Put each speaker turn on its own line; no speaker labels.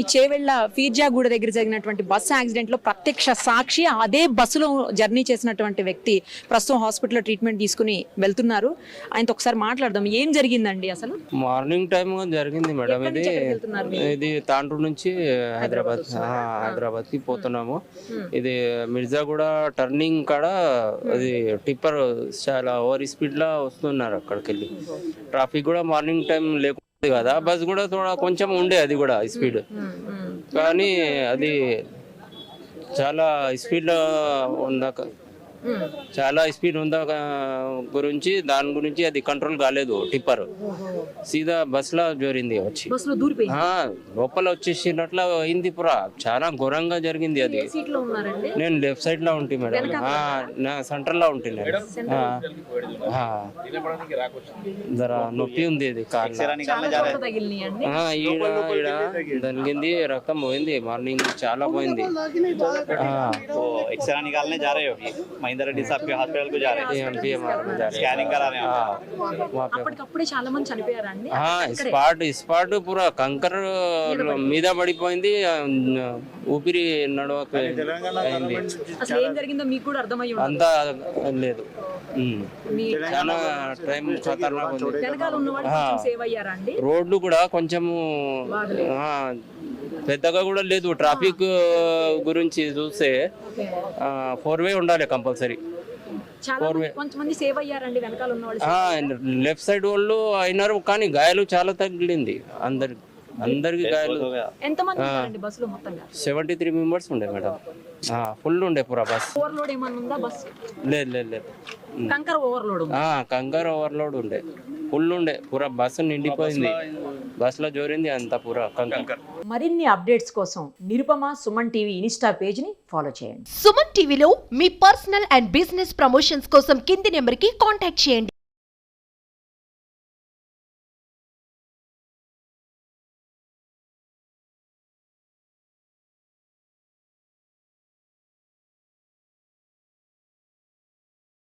ఈ చేవెళ్ళ ఫీర్జాగూడ దగ్గర జరిగినటువంటి బస్సు యాక్సిడెంట్లో ప్రత్యక్ష సాక్షి అదే బస్సులో జర్నీ చేసినటువంటి వ్యక్తి ప్రస్తుతం హాస్పిటల్లో ట్రీట్మెంట్ తీసుకుని వెళ్తున్నారు. ఆయనతో ఒకసారి మాట్లాడదాం. ఏం జరిగిందండి అసలు?
మార్నింగ్ టైం జరిగింది మేడం. ఇది? ఇది తాండ్రు నుంచి హైదరాబాద్ హైదరాబాద్కి పోతున్నాము. ఇది మిర్జాగూడ టర్నింగ్ కాడ అది టిప్పర్ చాలా ఓవర్ స్పీడ్లో వస్తున్నారు అక్కడికి వెళ్ళి ట్రాఫిక్ కూడా మార్నింగ్ టైం లేకుండా కదా బస్ కూడా తోడా కొంచెం ఉండే అది కూడా స్పీడ్ కానీ అది చాలా స్పీడ్లో ఉందాక. చాలా స్పీడ్ ఉందా గురించి దాని గురించి అది కంట్రోల్ కాలేదు టిప్పర్ సీదా
బస్సులో జరిగింది
వచ్చి. లోపల వచ్చేసినట్ల అయింది పురా. చాలా ఘోరంగా జరిగింది అది. నేను లెఫ్ట్ సైడ్లో ఉంటాయి మేడం. నా సెంటర్లో ఉంటాయి జర జరా నొప్పి ఉంది అది తగిలింది రక్తం పోయింది. మార్నింగ్ చాలా పోయింది.
निकालने जा रहे हो अभी महेंद्र रेड्डी साहब के हॉस्पिटल को जा रहे
ये हम PMR में जा
हैं
रहे हैं।
स्कैनिंग करा रहे हैं
हाँ, वहाँ पे
అప్పటికప్పుడే చాలా మంది చనిపోయారా అండి
हाँ స్పాట్ స్పాట్ పూరా కంకర్ మీద పడిపోయింది ఆ, ఊపిరి నడవక అయింది
అసలు ఏం జరిగిందో మీకు కూడా అర్థమై ఉండదు
అంతా లేదు ఉమ్.
మీ
చాలా టైం ఖతర్నాక్ ఉంది
వెనకాల ఉన్న వాళ్ళు కొంచెం సేవ్ అయ్యారా అండి
రోడ్లు కూడా కొంచెము ఆ, పెద్దగా కూడా లేదు ట్రాఫిక్ గురించి చూస్తే ఫోర్ వే ఉండాలి కంపల్సరీ
కంపల్సరీ. కొంతమంది సేవ్ అయ్యారండి వెనకాల ఉన్న
లెఫ్ట్ సైడ్ వాళ్ళు అయినారు కానీ గాయాలు చాలా తగిలింది. అందరికి అందరికి గాయాలు సెవెంటీ త్రీ మెంబర్స్ ఉండే మేడం. ఫుల్ ఉండే పూరా బస్
ఓవర్లోడ్ ఏమన్నా బస్
లేదు లేదు లేదు.
కంకర్ ఓవర్లోడ్
కంకర్ ఓవర్లోడ్ ఉండే. ఫుల్ ఉండే. పూరా బస్సు నిండిపోయింది. బస్సులో జోరింది అంత పూరా కంకర్
మరిన్ని అప్డేట్స్ కోసం నిరుపమ సుమన్ టీవీ ఇన్స్టా పేజ్ని ఫాలో చేయండి.
సుమన్ టీవీలో మీ పర్సనల్ అండ్ బిజినెస్ ప్రమోషన్స్ కోసం కింది నెంబర్కి కాంటాక్ట్ చేయండి.